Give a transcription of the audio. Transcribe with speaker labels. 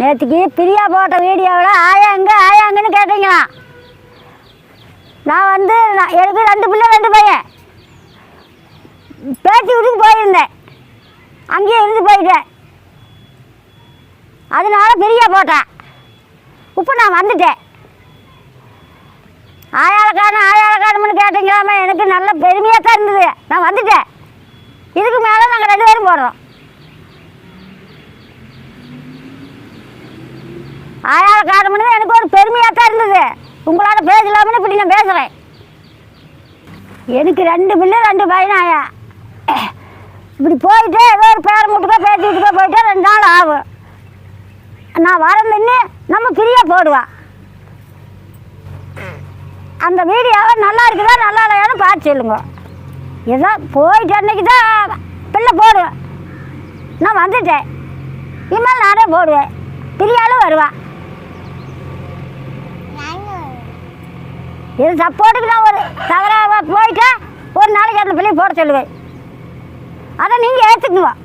Speaker 1: நேற்றுக்கு பிரியா போட்ட வீடியோவில் ஆயா ஆயாங்கன்னு கேட்டீங்களா நான் வந்து நான் எனக்கு ரெண்டு பிள்ளை ரெண்டு பையன். பேச்சு வீட்டுக்கு போயிருந்தேன். அங்கேயே இருந்து போயிட்டேன். அதனால பிரியா போட்டேன். இப்போ நான் வந்துட்டேன். ஆயால காணும் ஆயால காணும்னு கேட்டீங்களாமே எனக்கு நல்ல பெருமையாக தான் இருந்தது. நான் வந்துட்டேன். இதுக்கு மேலே நாங்கள் ரெண்டு பேரும் போடுறோம் ஆயால காணும்னு எனக்கு ஒரு பெருமையாக தான் இருந்தது உங்களோட பேசலாம்னு இப்படி நான் பேசுகிறேன் எனக்கு ரெண்டு பிள்ளை ரெண்டு பையன் ஆயா. இப்படி போயிட்டு ஏதோ ஒரு பேரம் வீட்டுக்கோ பேச்சு வீட்டுக்கோ போயிட்டு ரெண்டு நாள் ஆகும் நான் வரந்துன்னு நம்ம ஃப்ரீயாக போடுவான் அந்த வீடியோவை நல்லா இருக்குதா நல்லா இல்லையான்னு பார்த்து சொல்லுங்க. ஏதோ போயிட்டு அன்னைக்கு தான் பிள்ளை போடுவேன் நான் வந்துட்டேன். இனிமேல் நானே போடுவேன். பிரியாலும் வருவா. இது சப்போர்ட்டுக்கு நான் ஒரு தவறாக போயிட்டா ஒரு நாளைக்கு அந்த பிள்ளையை போட சொல்லுவேன். அதை நீங்கள் ஏற்றுக்குவோம்